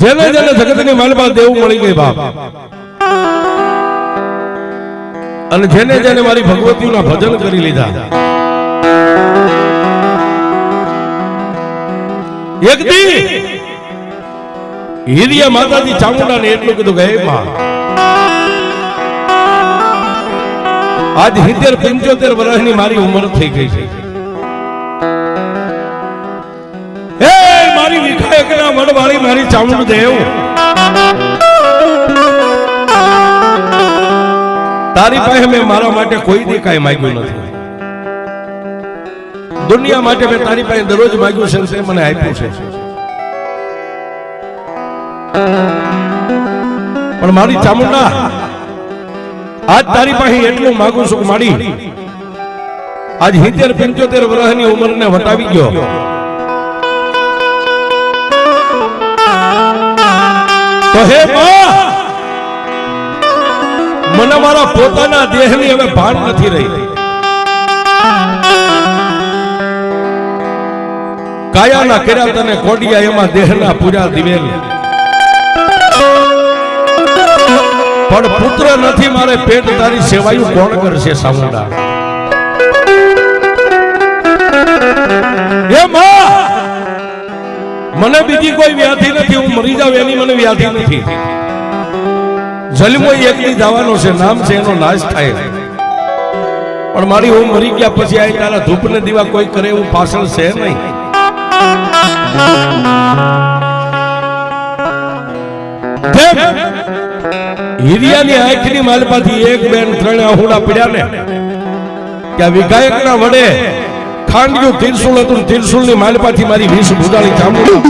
જેને જેને જગતની માલપા દેવું મળી ગઈ બાપ. અને જેને જેને મારી ભગવતી ભજન કરી લીધા. એક દી હિરિયા માતાજી ચામુંડાને એટલું કીધું કે માં આજ સિત્તેર પંચોતેર વર્ષની મારી ઉંમર થઈ ગઈ છે. મારી વિખાયકના મારી ચામુંડ દેવ. તારી પાસે મેં મારા માટે કોઈ દી કાંઈ માંગ્યું નથી. દુનિયા માટે મેં તારી પાસે દરરોજ માંગ્યું છે મને આપ્યું છે. પણ મારી ચામુંડા આજ તારી પાસે એટલું માંગુ છું મારી. આજ હિતેર પંચોતેર વર્ષની ઉંમરને વટાવી ગયો તો હે માં મને મારા પોતાના દેહની હવે ભાન નથી રહી. કાયાના કર્યા તને કોડિયા એમાં દેહના પૂજા દિવેલ. પણ પુત્ર નથી મારે પેટ તારી સેવાયું કોણ કરશે સામુંડા? એ માં મને બીજી કોઈ વ્યાધિ નથી, હું મરી જાવ એની મને વ્યાધિ નથી. જન્મો એકલી જવાનો છે, નામ છે, એનો નાશ થાય. પણ મારી હું મરી ગયા પછી આ તારા ધૂપ ને દીવા કોઈ કરે એવું પાછળ છે નહીં? હિરિયાની આંખની માલપાથી એક બેન ત્રણ આહુડા પડ્યા ને. ત્યાં વિધાયકના વડે ખાંડ્યું તિરસુલ હતું તિરસુલની માલપાથી મારી વીસ ભૂદાળી ચામડી.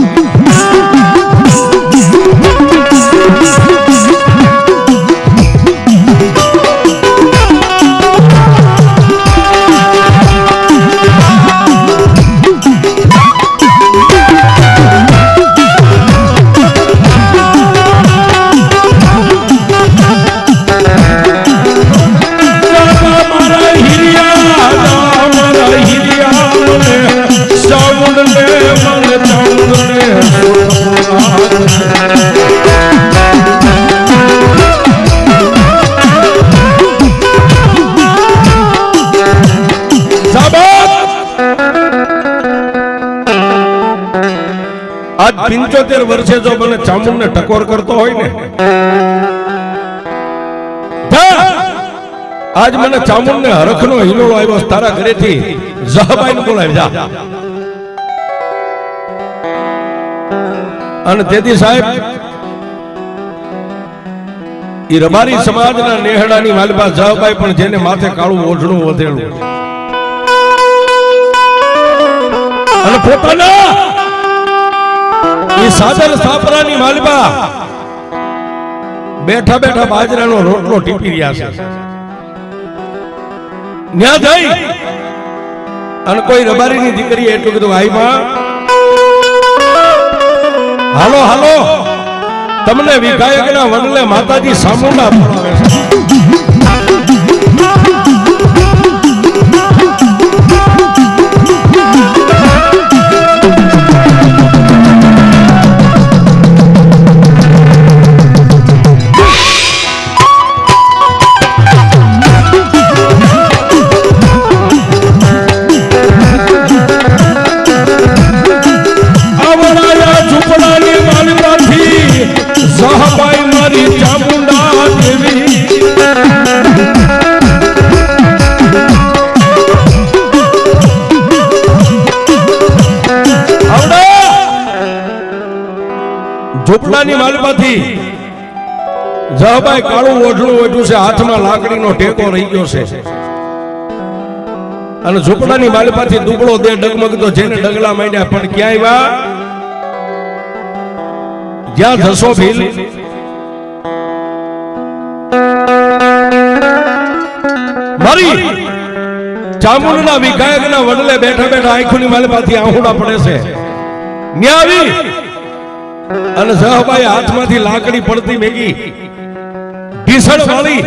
આજ પિંચોતેર વર્ષે જો મને ચામુંડ ને ટકોર કરતો હોય ને આજ મને ચામુંડ ને હરખ નો હિલોળો આવ્યો તારા ઘરેથી જહબાઈ નું બોલાવી જા. અને તેથી સાહેબ એ રબારી સમાજના નેહડાની માલબા જહબાઈ પણ જેને માથે કાળું ઓઢણું વધેલું અને પોતાના? એ સાદર સાપરાની માલબા બેઠા બેઠા બાજરાનો રોટલો ટીપી રહ્યા છે. ન્યા જઈ. અને કોઈ રબારીની દીકરી એટલું કીધું આઈ માં હાલો હાલો. તમને વિધાયકના વડલે માતાજી સામુંડા ભણાવે છે. ઝૂંપડાની માલમાંથી જહબાઈ કાળું ઓઢણું ઓઢ્યું છે હાથમાં લાકડીનો ટેકો રહી ગયો છે. અને ઝૂંપડાની માલપાથી દુબળો દે ડગમગતો જેને ડગલા માંડ્યા પણ ક્યાંય વા? જ્યાં જશો ભીલ. મારી ચામુંડના વિઘાયકના વડલે બેઠા બેઠા આંખોની માલપાથી આહુડા પડે છે. ન્યા આવી અને સહબાઈ હાથમાંથી લાકડી પડતી મેગી ભીષણ વાળી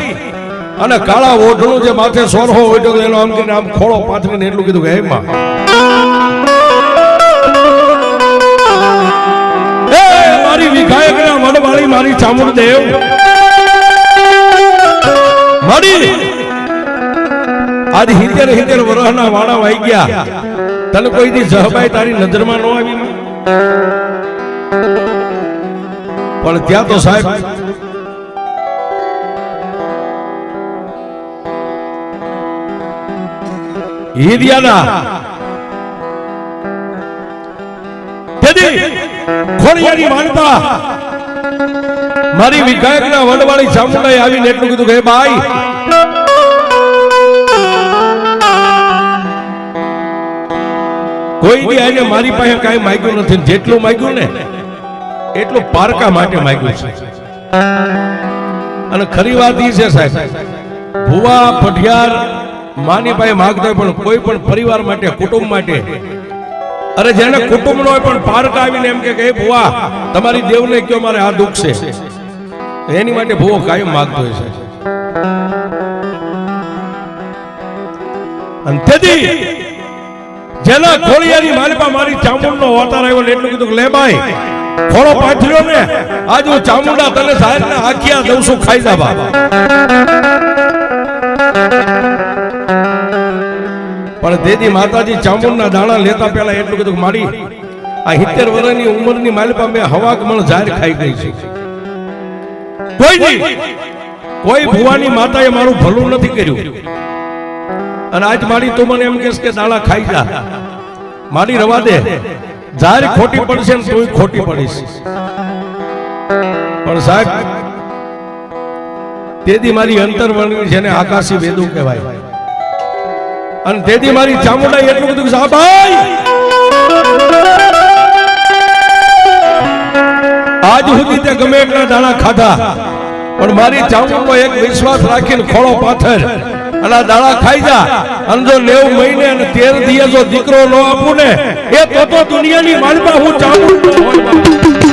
અને કાળા ઓઢણું જે માથે સોરહો ઓઢો એનો આમ કરીને આમ ખોળો પાથરીને એટલું કીધું કે એમાં મારી મારી વિધાયકના વડવાળી મારી ચામુંડ દેવ મારી આજ હિતેર હિતેર વરહના વાળા વાઈ ગયા. તને કોઈ દી જહબાઈ તારી નજરમાં ન આવી? પણ ત્યાં તો સાહેબ હિરિયાના ખોડિયાની માનતા મારી વિધાયકના વડવાળી આવીને કીધું કે ભાઈ કોઈ બી આવીને મારી પાસે કાંઈ માગ્યું નથી. જેટલું માગ્યું ને એટલું પારકા માટે માંગ્યું છે. અને ખરી વાત એ છે સાહેબ, ભુવા, પઢિયાર માની પાસે માંગતા પણ કોઈ પણ પરિવાર માટે, કુટુંબ માટે, અરે જેને કુટુંબ નો પણ પારકા આવીને એમ કે ભુવા, તમારી દેવને કયો મારે આ દુઃખ છે? એની માટે ભુવો કાયમ માગતો હોય છે. અંતેથી જેના ખોળિયાની માલિપા મારી ચામુંડનો અવતાર આવ્યો એટલું કીધું લે ભાઈ ખોળો પાથર્યો ને, આજ હું ચામુંડા તને સાહેબ ને આખિયા દઉં છું, ખાઈ જા બાબા પણ દેદી માતાજી ચામુંડના દાણા લેતા પહેલા એટલું કીધું મારી આ સિત્તેર વર્ષની ઉંમરની માલિપા મેં હવા મણ જાહેર ખાઈ ગઈ છે. કોઈ કોઈ ભુવાની માતાએ મારું ભલું નથી કર્યું. અને આજ મારી તું મને એમ કે દાણા ખાઈ જા. મારી રવા દે. જાહેર ખોટી પડશે ને તું ખોટી પડીશ. પણ સાહેબ, તેથી મારી અંતરવર્ણી છે ને આકાશી વેદુ કહેવાય. અને તેથી મારી ચામુંડા એટલું બધું કે ભાઈ આજ સુધી તે ગમે એટલા દાણા ખાધા, પણ મારી ચામુંડનો એક વિશ્વાસ રાખીને ખોળો પાથર. અને દાડા ખાઈ જા અને જો નેવ મહિને અને તેર દિવસ જો દીકરો ન આપું ને, એ તો દુનિયાની માલમાં હું બાપ.